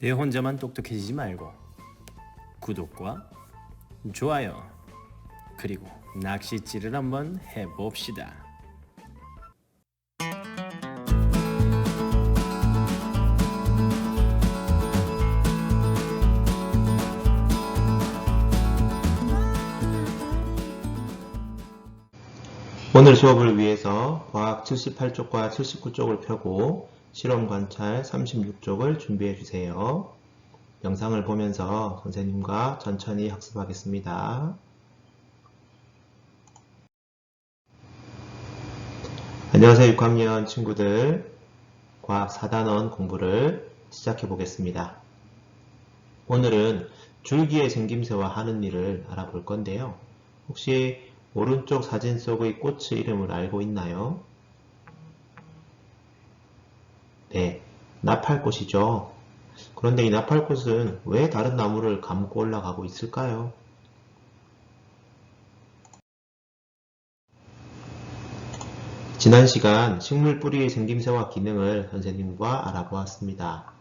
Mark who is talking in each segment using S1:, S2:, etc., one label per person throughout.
S1: 내 혼자만 똑똑해지지 말고 구독과 좋아요 그리고 낚시질을 한번 해봅시다.
S2: 오늘 수업을 위해서 과학 78쪽과 79쪽을 펴고 실험 관찰 36쪽을 준비해 주세요. 영상을 보면서 선생님과 천천히 학습하겠습니다. 안녕하세요 6학년 친구들 과학 4단원 공부를 시작해 보겠습니다. 오늘은 줄기의 생김새와 하는 일을 알아볼 건데요. 혹시 오른쪽 사진 속의 꽃의 이름을 알고 있나요? 네, 나팔꽃이죠. 그런데 이 나팔꽃은 왜 다른 나무를 감고 올라가고 있을까요? 지난 시간 식물 뿌리의 생김새와 기능을 선생님과 알아보았습니다.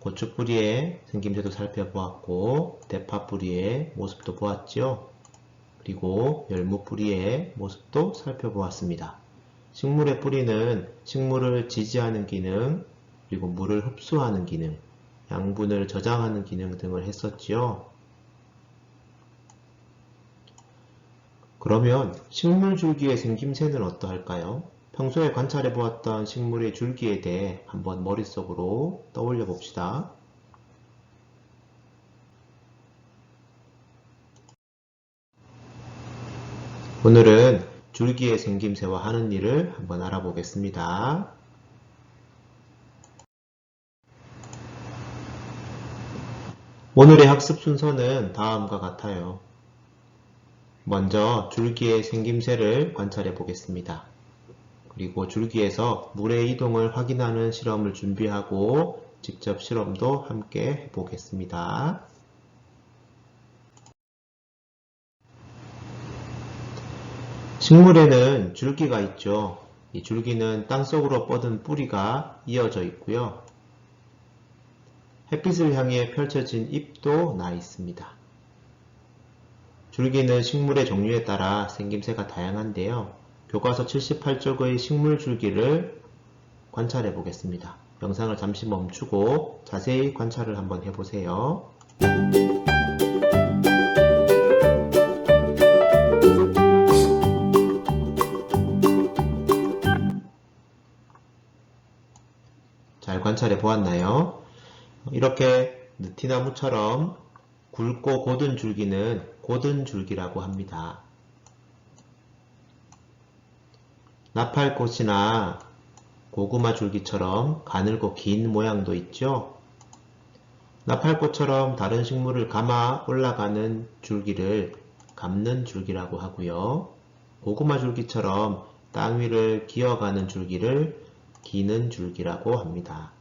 S2: 고추 뿌리의 생김새도 살펴보았고 대파 뿌리의 모습도 보았죠. 그리고 열무 뿌리의 모습도 살펴보았습니다. 식물의 뿌리는 식물을 지지하는 기능, 그리고 물을 흡수하는 기능, 양분을 저장하는 기능 등을 했었지요. 그러면 식물 줄기의 생김새는 어떠할까요? 평소에 관찰해 보았던 식물의 줄기에 대해 한번 머릿속으로 떠올려 봅시다. 오늘은 줄기의 생김새와 하는 일을 한번 알아보겠습니다. 오늘의 학습 순서는 다음과 같아요. 먼저 줄기의 생김새를 관찰해 보겠습니다. 그리고 줄기에서 물의 이동을 확인하는 실험을 준비하고 직접 실험도 함께 해보겠습니다. 식물에는 줄기가 있죠. 이 줄기는 땅속으로 뻗은 뿌리가 이어져 있고요. 햇빛을 향해 펼쳐진 잎도 나 있습니다. 줄기는 식물의 종류에 따라 생김새가 다양한데요. 교과서 78쪽의 식물 줄기를 관찰해 보겠습니다. 영상을 잠시 멈추고 자세히 관찰을 한번 해보세요. 잘 관찰해 보았나요? 이렇게 느티나무처럼 굵고 곧은 줄기는 곧은 줄기라고 합니다. 나팔꽃이나 고구마 줄기처럼 가늘고 긴 모양도 있죠. 나팔꽃처럼 다른 식물을 감아 올라가는 줄기를 감는 줄기라고 하고요. 고구마 줄기처럼 땅 위를 기어가는 줄기를 기는 줄기라고 합니다.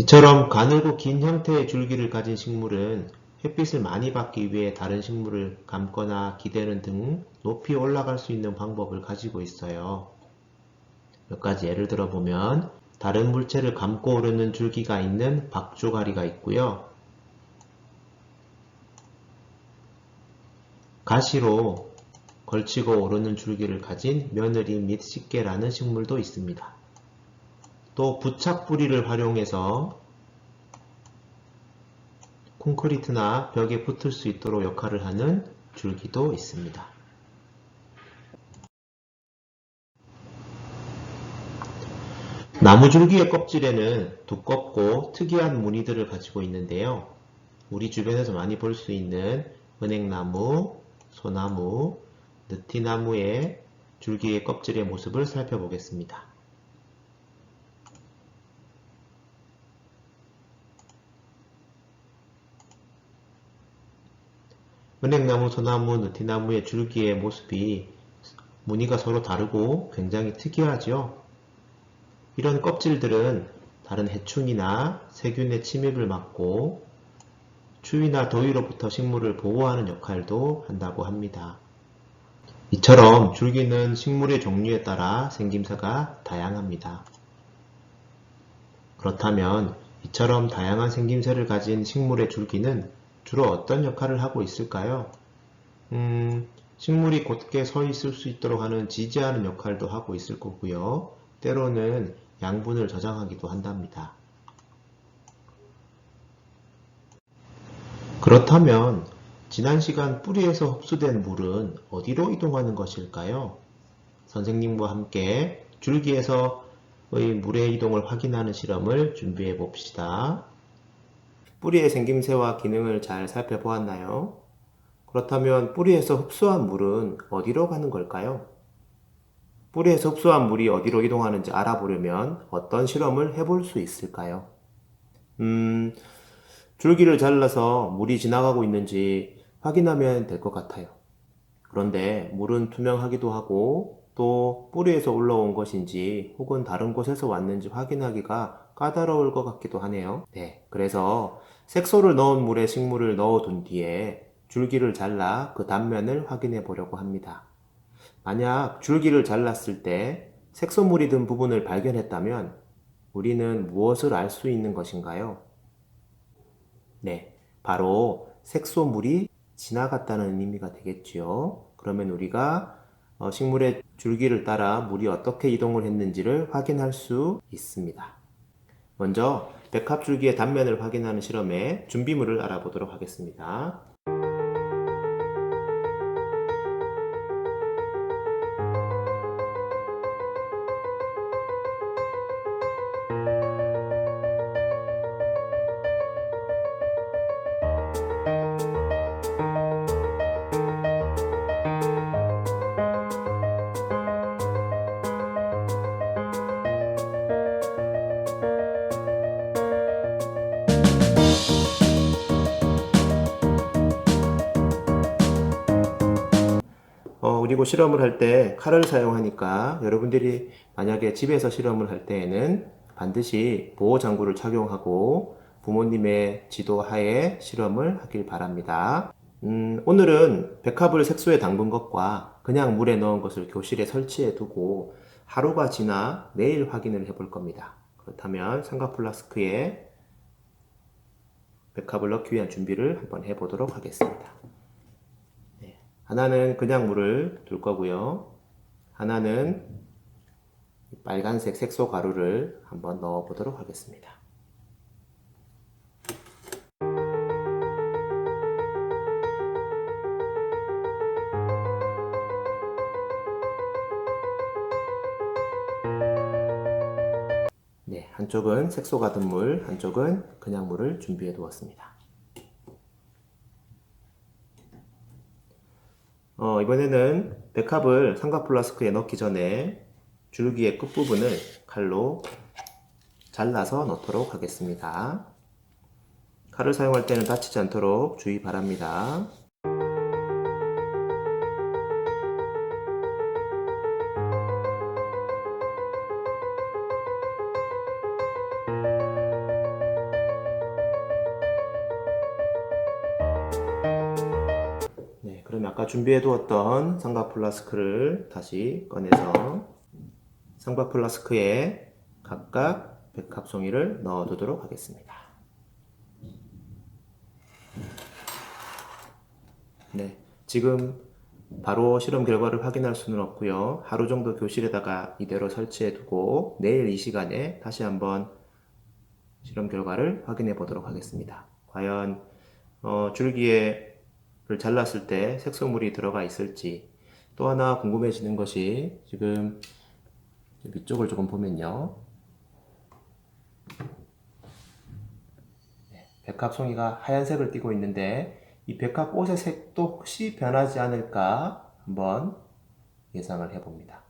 S2: 이처럼 가늘고 긴 형태의 줄기를 가진 식물은 햇빛을 많이 받기 위해 다른 식물을 감거나 기대는 등 높이 올라갈 수 있는 방법을 가지고 있어요. 몇 가지 예를 들어 보면 다른 물체를 감고 오르는 줄기가 있는 박주가리가 있고요. 가시로 걸치고 오르는 줄기를 가진 며느리 및 식개라는 식물도 있습니다. 또 부착 뿌리를 활용해서 콘크리트나 벽에 붙을 수 있도록 역할을 하는 줄기도 있습니다. 나무 줄기의 껍질에는 두껍고 특이한 무늬들을 가지고 있는데요. 우리 주변에서 많이 볼 수 있는 은행나무, 소나무, 느티나무의 줄기의 껍질의 모습을 살펴보겠습니다. 은행나무, 소나무, 느티나무의 줄기의 모습이 무늬가 서로 다르고 굉장히 특이하죠. 이런 껍질들은 다른 해충이나 세균의 침입을 막고 추위나 더위로부터 식물을 보호하는 역할도 한다고 합니다. 이처럼 줄기는 식물의 종류에 따라 생김새가 다양합니다. 그렇다면 이처럼 다양한 생김새를 가진 식물의 줄기는 주로 어떤 역할을 하고 있을까요? 음, 식물이 곧게 서 있을 수 있도록 하는 지지하는 역할도 하고 있을 거고요. 때로는 양분을 저장하기도 한답니다. 그렇다면 지난 시간 뿌리에서 흡수된 물은 어디로 이동하는 것일까요? 선생님과 함께 줄기에서의 물의 이동을 확인하는 실험을 준비해 봅시다. 뿌리의 생김새와 기능을 잘 살펴보았나요? 그렇다면 뿌리에서 흡수한 물은 어디로 가는 걸까요? 뿌리에서 흡수한 물이 어디로 이동하는지 알아보려면 어떤 실험을 해볼 수 있을까요? 음, 줄기를 잘라서 물이 지나가고 있는지 확인하면 될 것 같아요. 그런데 물은 투명하기도 하고 또 뿌리에서 올라온 것인지 혹은 다른 곳에서 왔는지 확인하기가 까다로울 것 같기도 하네요. 네. 그래서 색소를 넣은 물에 식물을 넣어둔 뒤에 줄기를 잘라 그 단면을 확인해 보려고 합니다. 만약 줄기를 잘랐을 때 색소물이 든 부분을 발견했다면 우리는 무엇을 알 수 있는 것인가요? 네, 바로 색소물이 지나갔다는 의미가 되겠지요. 그러면 우리가 어, 식물의 줄기를 따라 물이 어떻게 이동을 했는지를 확인할 수 있습니다. 먼저 백합줄기의 단면을 확인하는 실험의 준비물을 알아보도록 하겠습니다. 그리고 실험을 할 때 칼을 사용하니까 여러분들이 만약에 집에서 실험을 할 때에는 반드시 보호 장구를 착용하고 부모님의 지도 하에 실험을 하길 바랍니다. 음, 오늘은 백합을 색소에 담근 것과 그냥 물에 넣은 것을 교실에 설치해 두고 하루가 지나 내일 확인을 해 볼 겁니다. 그렇다면 삼각 플라스크에 백합을 넣기 위한 준비를 한번 해 보도록 하겠습니다. 하나는 그냥 물을 둘 거고요. 하나는 빨간색 색소 가루를 한번 넣어 보도록 하겠습니다. 네, 한쪽은 색소 가득 물, 한쪽은 그냥 물을 준비해 두었습니다. 어, 이번에는 백합을 삼각 플라스크에 넣기 전에 줄기의 끝부분을 칼로 잘라서 넣도록 하겠습니다. 칼을 사용할 때는 다치지 않도록 주의 바랍니다. 준비해 두었던 삼각 플라스크를 다시 꺼내서 삼각 플라스크에 각각 백합송이를 넣어 두도록 하겠습니다. 네, 지금 바로 실험 결과를 확인할 수는 없고요. 하루 정도 교실에다가 이대로 설치해 두고 내일 이 시간에 다시 한번 실험 결과를 확인해 보도록 하겠습니다. 과연 어, 줄기에 를 잘랐을 때 색소물이 들어가 있을지 또 하나 궁금해지는 것이 지금 위쪽을 조금 보면요. 네, 백합송이가 하얀색을 띠고 있는데 이 백합꽃의 색도 혹시 변하지 않을까 한번 예상을 해봅니다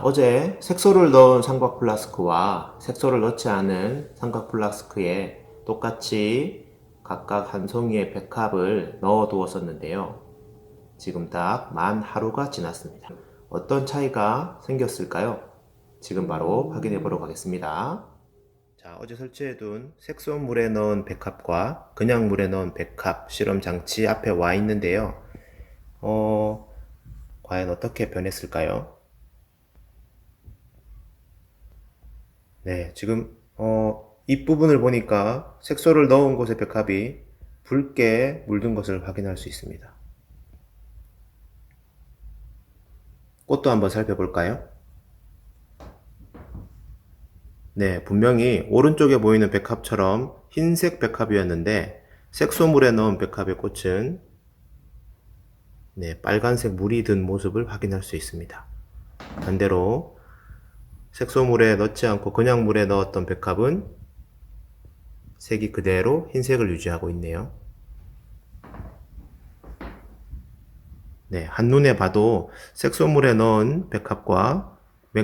S2: 자, 어제 색소를 넣은 삼각 플라스크와 색소를 넣지 않은 삼각 플라스크에 똑같이 각각 한 송이의 백합을 넣어 두었었는데요. 지금 딱 만 하루가 지났습니다. 어떤 차이가 생겼을까요? 지금 바로 확인해 보러 가겠습니다. 자, 어제 설치해 둔 색소 물에 넣은 백합과 그냥 물에 넣은 백합 실험 장치 앞에 와 있는데요. 어, 과연 어떻게 변했을까요? 네, 지금 어, 입부분을 보니까 색소를 넣은 곳의 백합이 붉게 물든 것을 확인할 수 있습니다. 꽃도 한번 살펴볼까요? 네, 분명히 오른쪽에 보이는 백합처럼 흰색 백합이었는데 색소물에 넣은 백합의 꽃은 네, 빨간색 물이 든 모습을 확인할 수 있습니다. 반대로 색소물에 넣지 않고 그냥 물에 넣었던 백합은 색이 그대로 흰색을 유지하고 있네요. 네, 한눈에 봐도 색소물에 넣은 백합과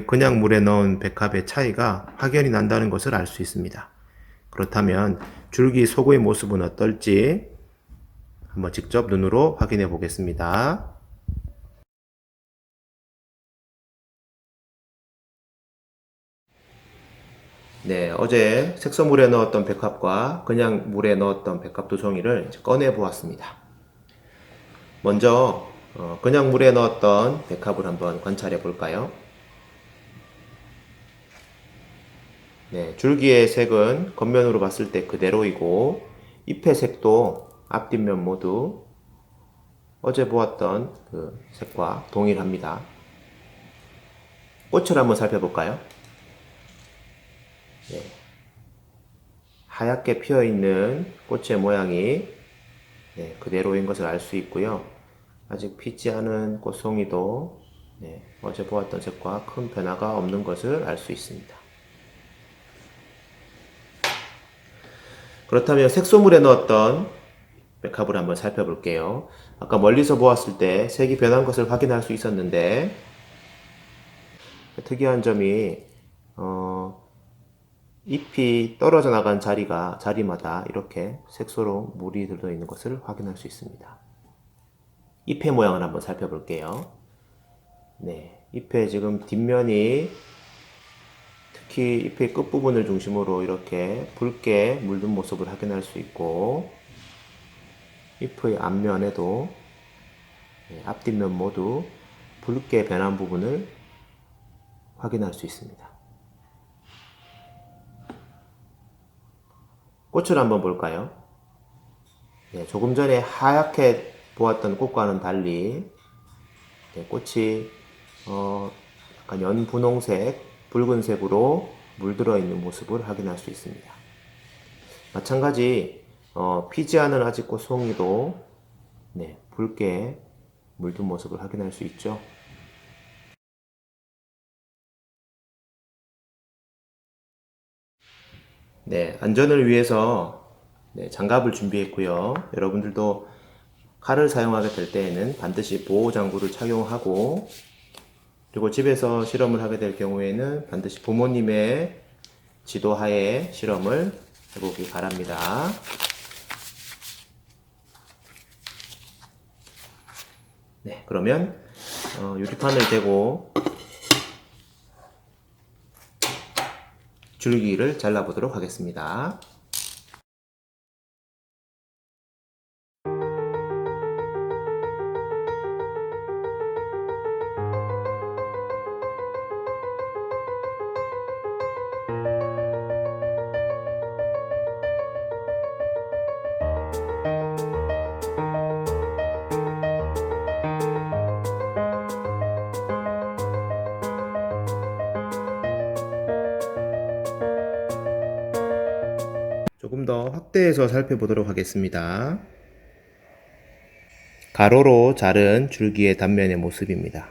S2: 그냥 물에 넣은 백합의 차이가 확연히 난다는 것을 알 수 있습니다. 그렇다면 줄기 속의 모습은 어떨지 한번 직접 눈으로 확인해 보겠습니다. 네, 어제 색소물에 넣었던 백합과 그냥 물에 넣었던 백합 두 송이를 꺼내 보았습니다. 먼저 어, 그냥 물에 넣었던 백합을 한번 관찰해 볼까요? 네, 줄기의 색은 겉면으로 봤을 때 그대로이고 잎의 색도 앞뒷면 모두 어제 보았던 그 색과 동일합니다. 꽃을 한번 살펴볼까요? 네. 하얗게 피어 있는 꽃의 모양이 네, 그대로인 것을 알 수 있고요. 아직 피지 않은 꽃송이도 네, 어제 보았던 색과 큰 변화가 없는 것을 알 수 있습니다. 그렇다면 색소물에 넣었던 백합을 한번 살펴볼게요. 아까 멀리서 보았을 때 색이 변한 것을 확인할 수 있었는데 특이한 점이 어, 잎이 떨어져 나간 자리가 자리마다 이렇게 색소로 물이 들어 있는 것을 확인할 수 있습니다. 잎의 모양을 한번 살펴볼게요. 네, 잎의 지금 뒷면이 특히 잎의 끝부분을 중심으로 이렇게 붉게 물든 모습을 확인할 수 있고 잎의 앞면에도 네, 앞뒷면 모두 붉게 변한 부분을 확인할 수 있습니다. 꽃을 한번 볼까요? 네, 조금 전에 하얗게 보았던 꽃과는 달리 네, 꽃이 어, 약간 연분홍색, 붉은색으로 물들어 있는 모습을 확인할 수 있습니다. 마찬가지 어, 피지 않은 아직 꽃 송이도 네, 붉게 물든 모습을 확인할 수 있죠. 네, 안전을 위해서 네, 장갑을 준비했고요. 여러분들도 칼을 사용하게 될 때에는 반드시 보호 장구를 착용하고 그리고 집에서 실험을 하게 될 경우에는 반드시 부모님의 지도하에 실험을 해보기 바랍니다. 네, 그러면 어, 유리판을 대고 줄기를 잘라보도록 하겠습니다. 조금 더 확대해서 살펴보도록 하겠습니다. 가로로 자른 줄기의 단면의 모습입니다.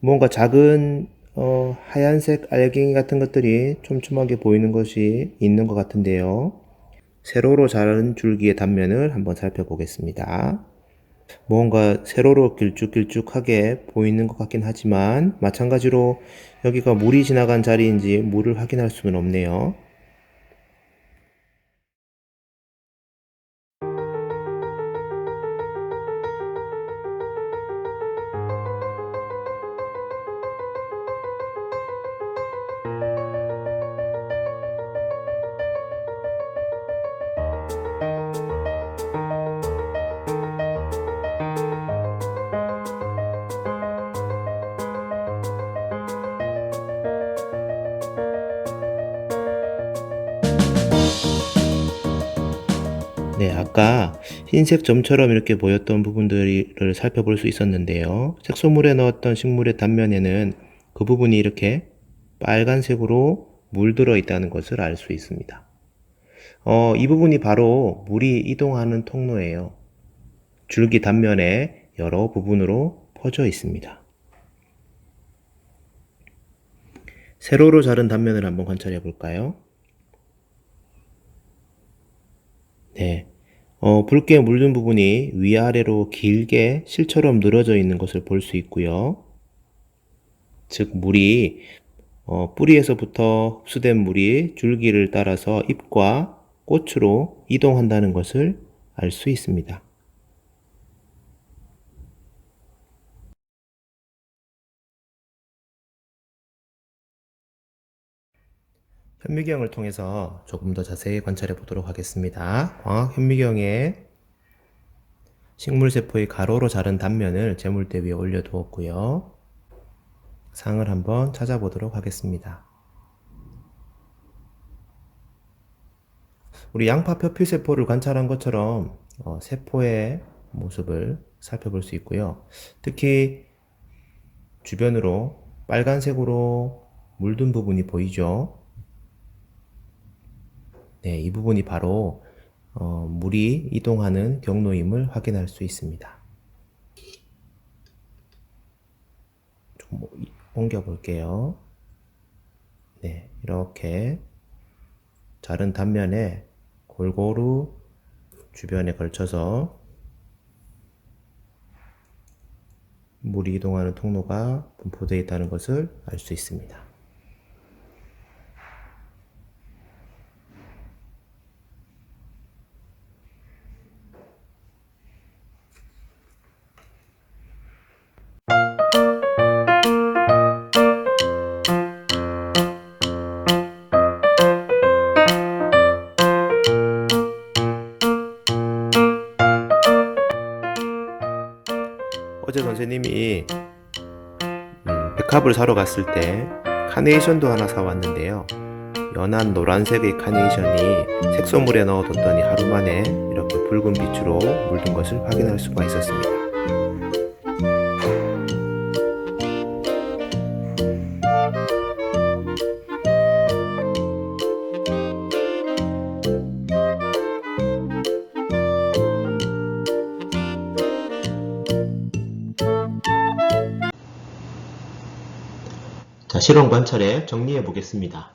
S2: 뭔가 작은 어, 하얀색 알갱이 같은 것들이 촘촘하게 보이는 것이 있는 것 같은데요. 세로로 자른 줄기의 단면을 한번 살펴보겠습니다. 뭔가 세로로 길쭉길쭉하게 보이는 것 같긴 하지만 마찬가지로 여기가 물이 지나간 자리인지 물을 확인할 수는 없네요. 아까 흰색 점처럼 이렇게 보였던 부분들을 살펴볼 수 있었는데요. 색소물에 넣었던 식물의 단면에는 그 부분이 이렇게 빨간색으로 물들어 있다는 것을 알 수 있습니다. 어, 이 부분이 바로 물이 이동하는 통로예요. 줄기 단면에 여러 부분으로 퍼져 있습니다. 세로로 자른 단면을 한번 관찰해 볼까요? 네. 어, 붉게 물든 부분이 위아래로 길게 실처럼 늘어져 있는 것을 볼 수 있고요. 즉, 물이 어, 뿌리에서부터 흡수된 물이 줄기를 따라서 잎과 꽃으로 이동한다는 것을 알 수 있습니다. 현미경을 통해서 조금 더 자세히 관찰해 보도록 하겠습니다. 광학 현미경에 식물세포의 가로로 자른 단면을 재물대 위에 올려두었고요. 상을 한번 찾아보도록 하겠습니다. 우리 양파 표피세포를 관찰한 것처럼 어, 세포의 모습을 살펴볼 수 있고요. 특히 주변으로 빨간색으로 물든 부분이 보이죠? 네, 이 부분이 바로 어, 물이 이동하는 경로임을 확인할 수 있습니다. 좀 옮겨 볼게요. 네, 이렇게 자른 단면에 골고루 주변에 걸쳐서 물이 이동하는 통로가 분포되어 있다는 것을 알 수 있습니다. 음, 백합을 사러 갔을 때 카네이션도 하나 사왔는데요. 연한 노란색의 카네이션이 색소물에 넣어뒀더니 하루 만에 이렇게 붉은 빛으로 물든 것을 확인할 수가 있었습니다. 실험 관찰에 정리해 보겠습니다.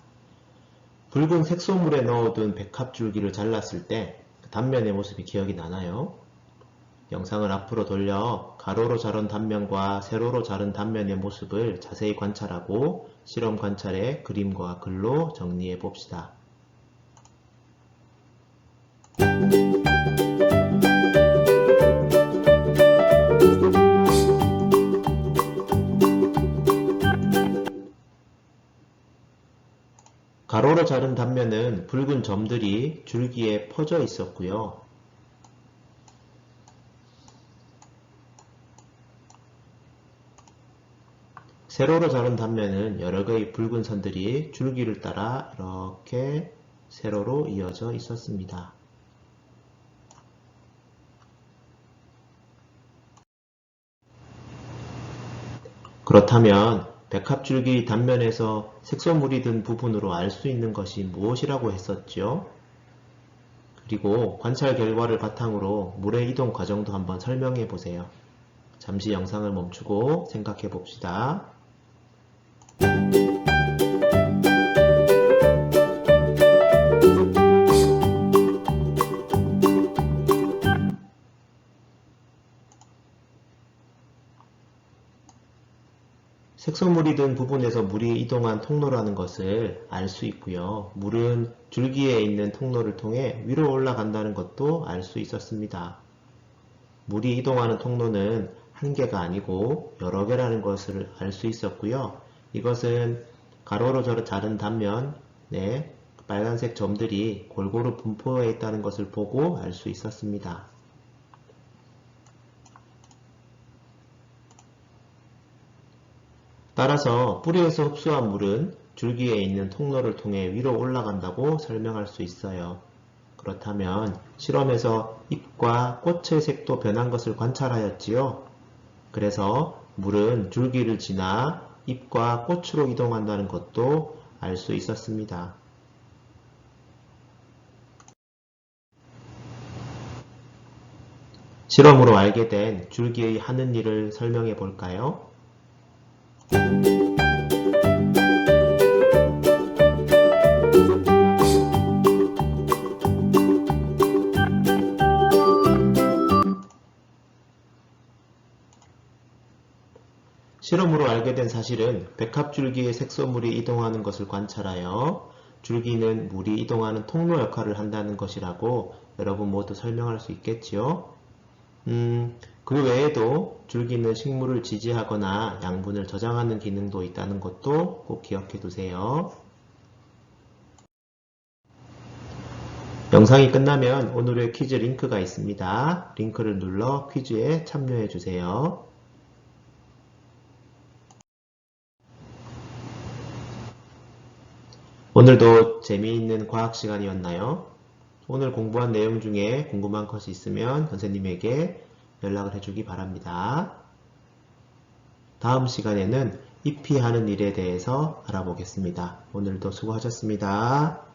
S2: 붉은 색소물에 넣어둔 백합줄기를 잘랐을 때 그 단면의 모습이 기억이 나나요? 영상을 앞으로 돌려 가로로 자른 단면과 세로로 자른 단면의 모습을 자세히 관찰하고 실험 관찰에 그림과 글로 정리해 봅시다. 가로로 자른 단면은 붉은 점들이 줄기에 퍼져 있었고요. 세로로 자른 단면은 여러 개의 붉은 선들이 줄기를 따라 이렇게 세로로 이어져 있었습니다. 그렇다면 백합줄기 단면에서 색소물이 든 부분으로 알 수 있는 것이 무엇이라고 했었죠? 그리고 관찰 결과를 바탕으로 물의 이동 과정도 한번 설명해 보세요. 잠시 영상을 멈추고 생각해 봅시다. 색소물이 든 부분에서 물이 이동한 통로라는 것을 알 수 있고요. 물은 줄기에 있는 통로를 통해 위로 올라간다는 것도 알 수 있었습니다. 물이 이동하는 통로는 한 개가 아니고 여러 개라는 것을 알 수 있었고요. 이것은 가로로 저로 자른 단면, 네, 빨간색 점들이 골고루 분포해 있다는 것을 보고 알 수 있었습니다. 따라서 뿌리에서 흡수한 물은 줄기에 있는 통로를 통해 위로 올라간다고 설명할 수 있어요. 그렇다면 실험에서 잎과 꽃의 색도 변한 것을 관찰하였지요. 그래서 물은 줄기를 지나 잎과 꽃으로 이동한다는 것도 알 수 있었습니다. 실험으로 알게 된 줄기의 하는 일을 설명해 볼까요? 실험으로 알게 된 사실은 백합줄기의 색소물이 이동하는 것을 관찰하여 줄기는 물이 이동하는 통로 역할을 한다는 것이라고 여러분 모두 설명할 수 있겠지요? 음, 그 외에도 줄기는 식물을 지지하거나 양분을 저장하는 기능도 있다는 것도 꼭 기억해 두세요. 영상이 끝나면 오늘의 퀴즈 링크가 있습니다. 링크를 눌러 퀴즈에 참여해 주세요. 오늘도 재미있는 과학 시간이었나요? 오늘 공부한 내용 중에 궁금한 것이 있으면 선생님에게 연락을 해주기 바랍니다. 다음 시간에는 잎이 하는 일에 대해서 알아보겠습니다. 오늘도 수고하셨습니다.